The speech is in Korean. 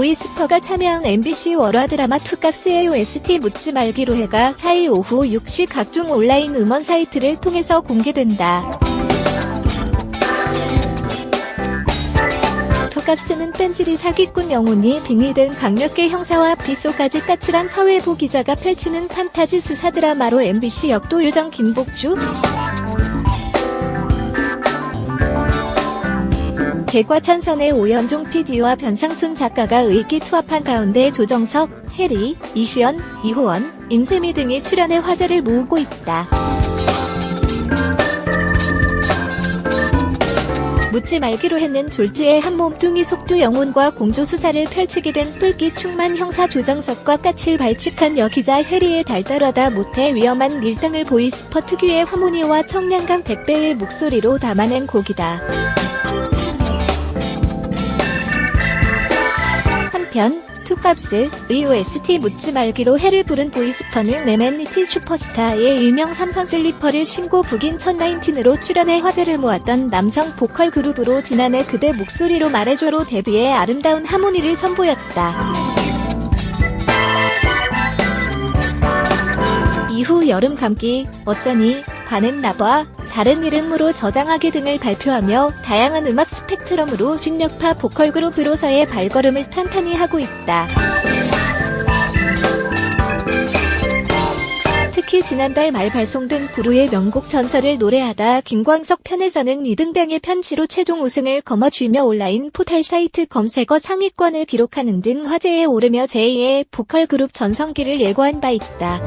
보이스퍼가 참여한 MBC 월화 드라마 투값스의 OST 묻지 말기로 해가 4일 오후 6시 각종 온라인 음원 사이트를 통해서 공개된다. 투값스는 뺀질이 사기꾼 영혼이 빙의된 강력계 형사와 빗속까지 까칠한 사회부 기자가 펼치는 판타지 수사 드라마로 MBC 역도 요정 김복주, 개과찬선의 오연종 PD와 변상순 작가가 의기투합한 가운데 조정석, 해리, 이시연, 이호원, 임세미 등이 출연해 화제를 모으고 있다. 묻지 말기로 했는 졸지의 한 몸뚱이 속두 영혼과 공조 수사를 펼치게 된 뿔기 충만 형사 조정석과 까칠 발칙한 여기자 해리의 달달하다 못해 위험한 밀당을 보이스퍼 특유의 하모니와 청량감 100배의 목소리로 담아낸 곡이다. 편 투값스 의OST 묻지 말기로 해를 부른 보이스퍼는 네맨니티 슈퍼스타의 일명 삼선 슬리퍼를 신고 북인 첫19으로 출연해 화제를 모았던 남성 보컬 그룹으로 지난해 그대 목소리로 말해줘로 데뷔해 아름다운 하모니를 선보였다. 이후 여름 감기, 어쩌니, 반은 나봐, 다른 이름으로 저장하기 등을 발표하며 다양한 음악 스펙트럼으로 신력파 보컬 그룹으로서의 발걸음을 탄탄히 하고 있다. 특히 지난달 말 발송된 구루의 명곡 전설을 노래하다 김광석 편에서는 이등병의 편지로 최종 우승을 거머쥐며 온라인 포털 사이트 검색어 상위권을 기록하는 등 화제에 오르며 제2의 보컬 그룹 전성기를 예고한 바 있다.